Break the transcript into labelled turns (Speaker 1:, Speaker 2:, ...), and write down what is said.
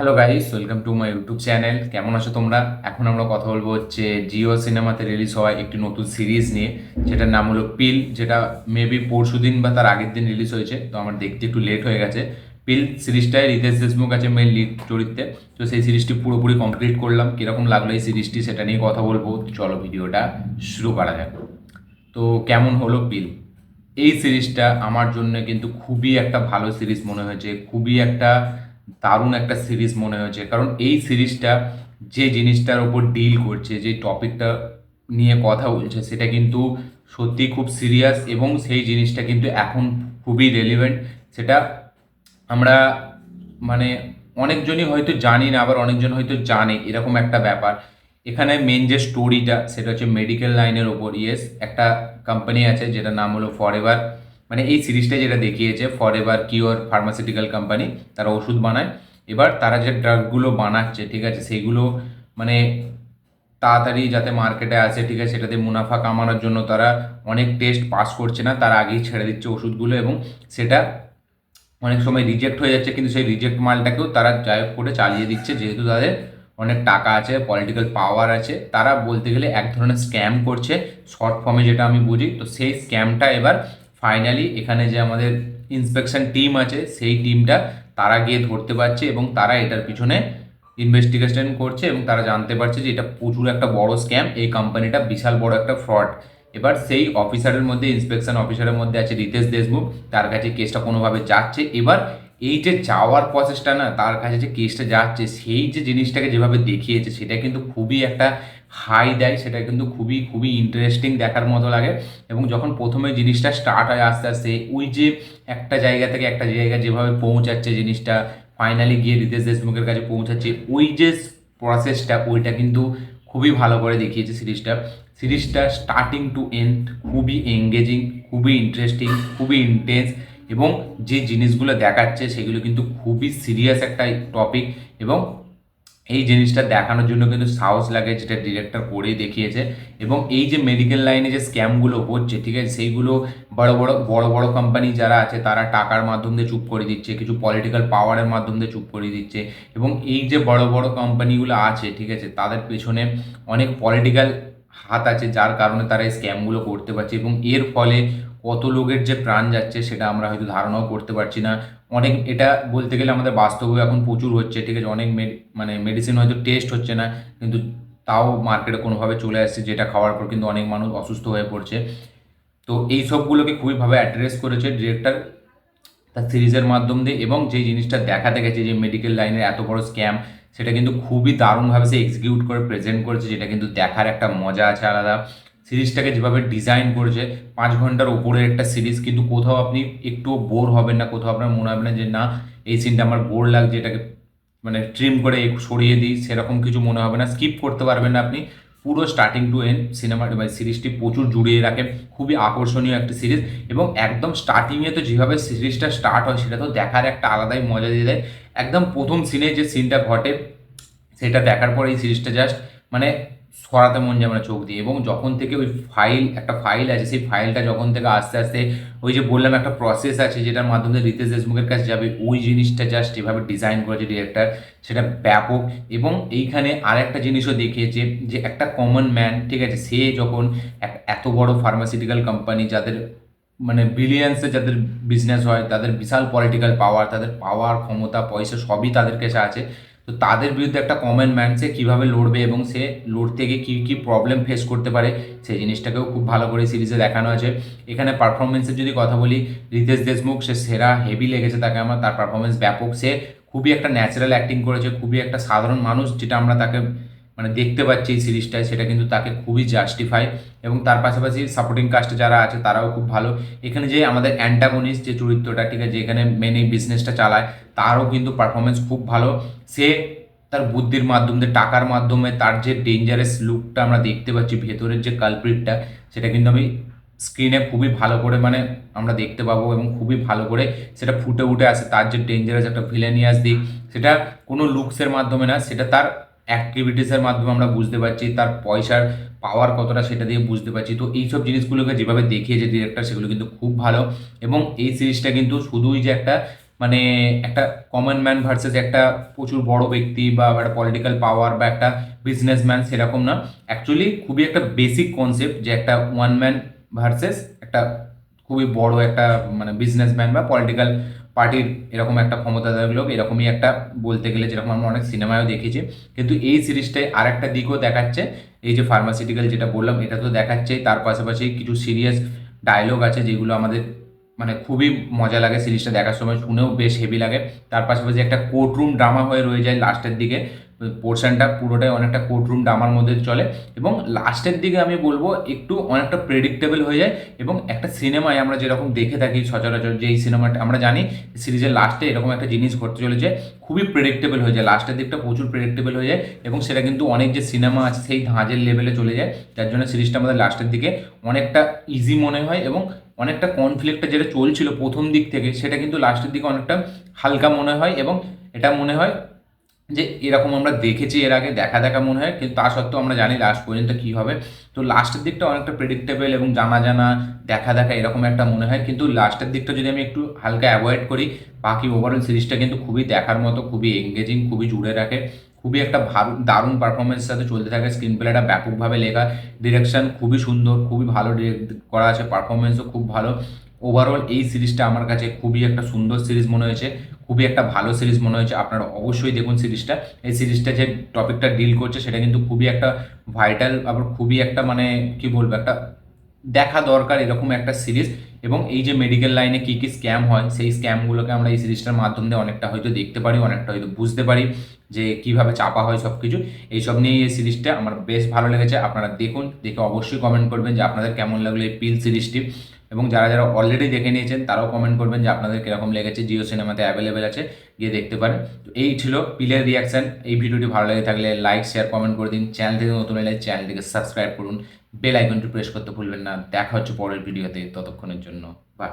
Speaker 1: Hello guys welcome to my YouTube channel কেমন আছো তোমরা? এখন আমরা কথা বলব হচ্ছে জিও সিনেমাতে রিলিজ হওয়া একটি নতুন সিরিজ নিয়ে। যেটার নাম হলো পিল যেটা মেবি পরশু দিন বা তার আগের দিন রিলিজ হয়েছে। তো আমার দেখতে একটু লেট হয়ে গেছে। পিল সিরিজটায় রিতেশ দেশমুখ আছে মেন লিড চরিত্রে। তো সেই সিরিজটি পুরোপুরি কমপ্লিট করলাম। কীরকম লাগল এই সিরিজটি সেটা নিয়ে কথা বলব। চলো ভিডিওটা শুরু করা যাক। তো কেমন হলো পিল এই সিরিজটা আমার জন্য কিন্তু খুবই একটা ভালো সিরিজ মনে হয়েছে। খুবই একটা দারুণ একটা সিরিজ মনে হয়েছে। কারণ এই সিরিজটা যে জিনিসটার ওপর ডিল করছে, যে টপিকটা নিয়ে কথা বলছে, সেটা কিন্তু সত্যি খুব সিরিয়াস এবং সেই জিনিসটা কিন্তু এখন খুবই রেলিভেন্ট সেটা আমরা মানে অনেকজনই হয়তো জানি না, আবার অনেকজন হয়তো জানে, এরকম একটা ব্যাপার। এখানে মেন যে স্টোরিটা সেটা হচ্ছে মেডিকেল লাইনের ওপর। ইয়েস একটা কোম্পানি আছে, যেটার নাম হলো ফর এভার মানে এই সিরিজটা যেটা দেখিয়েছে for ever cure pharmaceutical company তারা ওষুধ বানায়। এবার তারা যে ড্রাগগুলো বানাচ্ছে, ঠিক আছে সেইগুলো মানে তাড়াতাড়ি যাতে মার্কেটে আসে, ঠিক আছে, সেটাতে মুনাফা কামানোর জন্য তারা অনেক টেস্ট পাস করছে না, তারা আগেই ছেড়ে দিচ্ছে ওষুধগুলো এবং সেটা অনেক সময় রিজেক্ট হয়ে যাচ্ছে, কিন্তু সেই রিজেক্ট মালটাকেও তারা যাই করে চালিয়ে দিচ্ছে, যেহেতু তাদের অনেক টাকা আছে পলিটিক্যাল পাওয়ার আছে, তারা বলতে গেলে এক ধরনের স্ক্যাম করছে শর্ট ফর্মে যেটা আমি বুঝি। তো সেই স্ক্যামটা এবার ফাইনালি এখানে যে আমাদের ইন্সপেকশন টিম আছে, সেই টিমটা তারা গিয়ে ধরতে পারছে এবং তারা এটার পিছনে ইনভেস্টিগেশন করছে এবং তারা জানতে পারছে যে এটা প্রচুর একটা বড় স্ক্যাম এই কোম্পানিটা বিশাল বড় একটা ফ্রড এবার সেই অফিসারের মধ্যে ইন্সপেকশন অফিসারের মধ্যে আছে রিতেশ দেশমুখ, তার কাছে কেসটা কোনোভাবে যাচ্ছে। এবার এই যে যাওয়ার প্রসেসটা না, তার কাছে যে কেসটা যাচ্ছে, সেই যে জিনিসটাকে যেভাবে দেখিয়েছে, সেটা কিন্তু খুবই একটা হাই দেয়, সেটা কিন্তু খুবই খুবই ইন্টারেস্টিং দেখার মতো লাগে। এবং যখন প্রথমে জিনিসটা স্টার্ট হয় আস্তে আস্তে, ওই যে একটা জায়গা থেকে একটা জায়গায় যেভাবে পৌঁছাচ্ছে জিনিসটা ফাইনালি গিয়ে রিতেশ দেশমুখের কাছে পৌঁছাচ্ছে, ওই যে প্রসেসটা ওইটা কিন্তু খুবই ভালো করে দেখিয়েছে সিরিজটা। সিরিজটা স্টার্টিং টু এন্ড খুবই এঙ্গেজিং খুবই ইন্টারেস্টিং খুবই ইন্টেন্স এবং যে জিনিসগুলো দেখাচ্ছে সেগুলো কিন্তু খুবই সিরিয়াস একটা টপিক এবং এই জিনিসটা দেখানোর জন্য কিন্তু সাহস লাগে যেটা ডিরেক্টর করেই দেখিয়েছে এবং এই যে মেডিকেল লাইনে যে স্ক্যামগুলো হচ্ছে, ঠিক আছে, সেইগুলো বড় বড় বড় বড় কোম্পানি যারা আছে তারা টাকার মাধ্যম দিয়ে চুপ করে দিচ্ছে, কিছু পলিটিক্যাল পাওয়ারের মাধ্যম দিয়ে চুপ করে দিচ্ছে এবং এই যে বড় বড় কোম্পানিগুলো আছে, ঠিক আছে, তাদের পেছনে অনেক পলিটিক্যাল হাত আছে যার কারণে তারা এই স্ক্যামগুলো করতে পারছে এবং এর ফলে কত লোকের যে প্রাণ যাচ্ছে সেটা আমরা হয়তো ধারণাও করতে পারছি না। অনেক, এটা বলতে গেলে আমাদের বাস্তবে এখন প্রচুর হচ্ছে, ঠিক আছে? অনেক মানে মেডিসিন হয়তো টেস্ট হচ্ছে না, কিন্তু তাও মার্কেটে কোনোভাবে চলে আসছে যেটা খাওয়ার পর কিন্তু অনেক মানুষ অসুস্থ হয়ে পড়ছে। তো এই সবগুলোকে খুবইভাবে অ্যাড্রেস করেছে ডিরেক্টর তার সিরিজের মাধ্যম দিয়ে এবং যে জিনিসটা দেখাতে গেছে যে মেডিকেল লাইনের এত বড় স্ক্যাম সেটা কিন্তু খুবই দারুণভাবে সে এক্সিকিউট করে প্রেজেন্ট করেছে, যেটা কিন্তু দেখার একটা মজা আছে আলাদা। সিরিজটাকে যেভাবে ডিজাইন করেছে, পাঁচ ঘণ্টার উপরের একটা সিরিজ, কিন্তু কোথাও আপনি একটু বোর হবেন না, কোথাও আপনার মনে হবে না যে না, এই সিনটা আমার বোর লাগছে, এটাকে মানে ট্রিম করে সরিয়ে দিই, সেরকম কিছু মনে হবে না স্কিপ করতে পারবেন না আপনি। পুরো স্টার্টিং টু এন্ড সিনেমা মানে সিরিজটি প্রচুর জুড়িয়ে রাখে, খুবই আকর্ষণীয় একটা সিরিজ এবং একদম স্টার্টিংয়ে তো যেভাবে সিরিজটা স্টার্ট হয়, সেটা তো দেখার একটা আলাদাই মজা দিয়ে দেয়। একদম প্রথম সিনে যে সিনটা ঘটে, সেটা দেখার পর এই সিরিজটা জাস্ট মানে সরাতে মন যাবে না চোখ দিয়ে। এবং যখন থেকে ওই ফাইল একটা ফাইল আছে, সেই ফাইলটা যখন থেকে আস্তে আস্তে ওই যে বললাম একটা প্রসেস আছে যেটার মাধ্যমে রিতেশ দেশমুখের কাছে যাবে, ওই জিনিসটা জাস্ট এভাবে ডিজাইন করেছে ডিরেক্টর সেটা ব্যাপক। এবং এইখানে আরেকটা জিনিসও দেখিয়েছে যে একটা কমন ম্যান ঠিক আছে, সে যখন এত বড় ফার্মাসিউটিক্যাল কোম্পানি যাদের মানে বিলিয়ন্সে যাদের বিজনেস হয়, তাদের বিশাল পলিটিক্যাল পাওয়ার তাদের পাওয়ার ক্ষমতা, পয়সা সবই তাদের কাছে আছে তো তাদের বিরুদ্ধে একটা কমন ম্যান সে কীভাবে লড়বে এবং সে লড়তে গিয়ে কী কী প্রবলেম ফেস করতে পারে সেই জিনিসটাকেও খুব ভালো করে সিরিজে দেখানো আছে। এখানে পারফরমেন্সের যদি কথা বলি, রিতেশ দেশমুখ, সে সেরা হেভি লেগেছে তাকে আমার, তার পারফরমেন্স ব্যাপক। সে খুবই একটা ন্যাচারাল অ্যাক্টিং করেছে, খুবই একটা সাধারণ মানুষ, যেটা আমরা তাকে মানে দেখতে পাচ্ছি এই সিরিজটায় সেটা কিন্তু তাকে খুবই জাস্টিফাই এবং তার পাশাপাশি সাপোর্টিং কাস্টে যারা আছে তারাও খুব ভালো। এখানে যে আমাদের অ্যান্টাগনিস্ট যে চরিত্রটা, ঠিক আছে, যেখানে মেন এই বিজনেসটা চালায়, তারও কিন্তু পারফরমেন্স খুব ভালো। সে তার বুদ্ধির মাধ্যমে টাকার মাধ্যমে তার যে ডেঞ্জারাস লুকটা আমরা দেখতে পাচ্ছি, ভেতরের যে কালপ্রিটটা সেটা কিন্তু আমি স্ক্রিনে খুবই ভালো করে মানে আমরা দেখতে পাবো এবং খুবই ভালো করে সেটা ফুটে উঠে আসে। তার যে ডেঞ্জারাস একটা ভিলেনিয়াস দিক, সেটা কোনো লুকসের মাধ্যমে না, সেটা তার অ্যাক্টিভিটিসের মাধ্যমে আমরা বুঝতে পারছি তার পয়সার পাওয়ার কতটা সেটা দিয়ে বুঝতে পারছি। তো এইসব জিনিসগুলোকে যেভাবে দেখিয়েছে ডিরেক্টর সেগুলো কিন্তু খুব ভালো। এবং এই সিরিজটা কিন্তু শুধুই যে একটা মানে একটা কমন ম্যান ভার্সেস একটা প্রচুর বড় ব্যক্তি বা একটা পলিটিক্যাল পাওয়ার বা একটা বিজনেসম্যান সেরকম না। অ্যাকচুয়ালি খুবই একটা বেসিক কনসেপ্ট যে একটা ওয়ান ম্যান ভার্সেস একটা খুবই বড় একটা মানে বিজনেসম্যান বা পলিটিক্যাল পার্টির এরকম একটা ক্ষমতাধারী লোক এরকমই একটা বলতে গেলে যেরকম আমরা অনেক সিনেমায়ও দেখেছি। কিন্তু এই সিরিজটায় আর একটা দিকও দেখাচ্ছে, এই যে ফার্মাসিউটিক্যাল যেটা বললাম, এটা তো দেখাচ্ছে। তার পাশাপাশি কিছু সিরিয়াস ডায়লগ আছে যেগুলো আমাদের মানে খুবই মজা লাগে সিরিজটা দেখার সময়, শুনেও বেশ হেভি লাগে। তার পাশাপাশি একটা কোর্টরুম ড্রামা হয়ে রয়ে যায় লাস্টের দিকে। পোর্শনটা পুরোটাই অনেকটা কোর্টরুম ড্রামার মধ্যে চলে এবং লাস্টের দিকে আমি বলব একটু অনেকটা প্রেডিক্টেবল হয়ে যায় এবং একটা সিনেমায় আমরা যেরকম দেখে থাকি সচরাচর যে এই সিনেমাটা আমরা জানি, সিরিজের লাস্টে এরকম একটা জিনিস ঘটতে চলেছে, খুবই প্রেডিক্টেবল হয়ে যায়। লাস্টের দিকটা প্রচুর প্রেডিক্টেবল হয়ে যায় এবং সেটা কিন্তু অনেক যে সিনেমা আছে সেই ধাঁজের লেভেলে চলে যায়, যার জন্য সিরিজটা আমাদের লাস্টের দিকে অনেকটা ইজি মনে হয় এবং অনেকটা কনফ্লিক্টটা যেটা চলছিল প্রথম দিক থেকে, সেটা কিন্তু লাস্টের দিকে অনেকটা হালকা মনে হয় এবং এটা মনে হয় যে এরকম আমরা দেখেছি এর আগে, দেখা দেখা মনে হয়, কিন্তু তা সত্ত্বেও আমরা জানি লাস্ট পর্যন্ত কী হবে। তো লাস্টের দিকটা অনেকটা প্রেডিক্টেবল এবং জানা জানা, দেখা দেখা এরকম একটা মনে হয়। কিন্তু লাস্টের দিকটা যদি আমি একটু হালকা অ্যাভয়েড করি, বাকি ওভারঅল সিরিজটা কিন্তু খুবই দেখার মতো, খুবই এঙ্গেজিং খুবই জুড়ে রাখে। খুবই একটা ভালো দারুণ পারফরমেন্সের সাথে চলতে থাকে। স্ক্রিন প্লেটা ব্যাপকভাবে লেখা। ডিরেকশন খুবই সুন্দর, খুবই ভালো করা আছে। পারফরমেন্সও খুব ভালো। ওভারঅল এই সিরিজটা আমার কাছে খুবই একটা সুন্দর সিরিজ মনে হয়েছে। খুবই একটা ভালো সিরিজ মনে হয়েছে। আপনারা অবশ্যই দেখুন সিরিজটা এই সিরিজটা যে টপিকটা ডিল করছে, সেটা কিন্তু খুবই একটা ভাইটাল আবার খুবই একটা মানে কি বলব, একটা দেখা দরকার এরকম একটা সিরিজ এবং এই যে মেডিকেল লাইনে কী কী স্ক্যাম হয়, সেই স্ক্যামগুলোকে আমরা এই সিরিজটার মাধ্যম দিয়ে অনেকটা হয়তো দেখতে পারি, অনেকটা হয়তো বুঝতে পারি যে কীভাবে চাপা হয় সব কিছু এইসব নিয়ে এই সিরিজটা আমার বেশ ভালো লেগেছে। আপনারা দেখুন, দেখে অবশ্যই কমেন্ট করবেন যে আপনাদের কেমন লাগল এই পিল সিরিজটি এবং যারা যারা অলরেডি দেখে নিয়েছেন, তারাও কমেন্ট করবেন যে আপনাদের কীরকম লেগেছে। জিও সিনেমাতে অ্যাভেলেবেল আছে, গিয়ে দেখতে পারেন। তো এই ছিল পিলের রিয়াকশান এই ভিডিওটি ভালো লেগে থাকলে লাইক শেয়ার কমেন্ট করে দিন। চ্যানেল থেকে নতুন এলে চ্যানেলটিকে সাবস্ক্রাইব করুন। বেল আইকনটি প্রেস করতে ভুলবেন না। দেখা হচ্ছে পরের ভিডিওতে ততক্ষণের জন্য। বাই